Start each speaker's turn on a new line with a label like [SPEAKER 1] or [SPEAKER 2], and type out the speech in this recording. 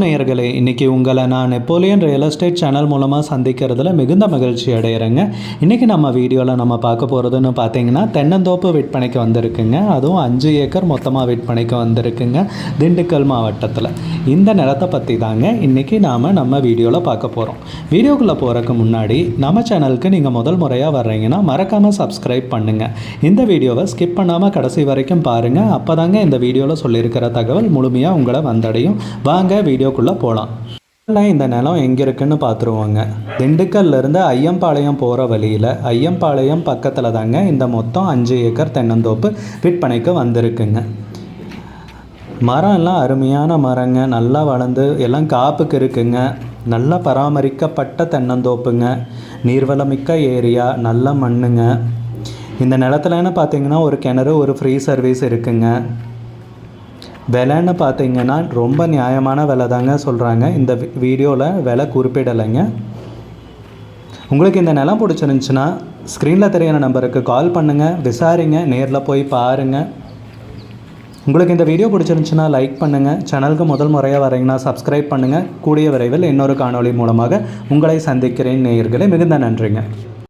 [SPEAKER 1] நேயர்களே இன்றைக்கி உங்களை நான் நெப்போலியன் ரியல் எஸ்டேட் சேனல் மூலமாக சந்திக்கிறதுல மிகுந்த மகிழ்ச்சி அடைகிறேங்க இன்றைக்கி நம்ம வீடியோவில் நம்ம பார்க்க போகிறதுன்னு பார்த்தீங்கன்னா தென்னந்தோப்பு விற்பனைக்கு வந்திருக்குங்க. அதுவும் அஞ்சு ஏக்கர் மொத்தமாக விற்பனைக்கு வந்திருக்குங்க திண்டுக்கல் மாவட்டத்தில். இந்த நிலத்தை பற்றி தாங்க இன்றைக்கி நாம் நம்ம வீடியோவில் பார்க்க போகிறோம் வீடியோக்குள்ளே போகிறதுக்கு முன்னாடி நம்ம சேனலுக்கு நீங்கள் முதல் முறையாக வர்றீங்கன்னா மறக்காமல் சப்ஸ்கிரைப் பண்ணுங்கள் இந்த வீடியோவை ஸ்கிப் பண்ணாமல் கடைசி வரைக்கும் பாருங்கள் அப்போ தாங்க இந்த வீடியோவில் சொல்லியிருக்கிற தகவல் முழுமையாக உங்களை வந்தடையும். வாங்க வீடியோக்குள்ளே போகலாம். இந்த நிலம் எங்கே இருக்குன்னு பார்த்துருவோங்க. திண்டுக்கல்லேருந்து ஐயம்பாளையம் போகிற வழியில் ஐயம்பாளையம் பக்கத்தில் தாங்க இந்த மொத்தம் அஞ்சு ஏக்கர் தென்னந்தோப்பு விற்பனைக்கு வந்திருக்குங்க. மரம் எல்லாம் அருமையான மரங்க நல்லா வளர்ந்து எல்லாம் காப்புக்கு இருக்குங்க. நல்லா பராமரிக்கப்பட்ட தென்னந்தோப்புங்க. நீர்வளமிக்க ஏரியா நல்ல மண்ணுங்க. இந்த நிலத்துலன்னு பார்த்தீங்கன்னா ஒரு கிணறு ஒரு ஃப்ரீ சர்வீஸ் இருக்குங்க. விலைன்னு பார்த்தீங்கன்னா ரொம்ப நியாயமான விலை தாங்க சொல்கிறாங்க இந்த வீடியோவில் விலை குறிப்பிடலைங்க. உங்களுக்கு இந்த நிலம் பிடிச்சிருந்துச்சுன்னா ஸ்க்ரீனில் தெரியிற நம்பருக்கு கால் பண்ணுங்கள் விசாரிங்க. நேரில் போய் பாருங்கள் உங்களுக்கு இந்த வீடியோ பிடிச்சிருந்துச்சுன்னா லைக் பண்ணுங்கள் சேனலுக்கு முதல் முறையாக வரீங்கன்னா சப்ஸ்கிரைப் பண்ணுங்கள் கூடிய விரைவில் இன்னொரு காணொளி மூலமாக உங்களை சந்திக்கிறேன். நேயர்களே மிகுந்த நன்றிங்க.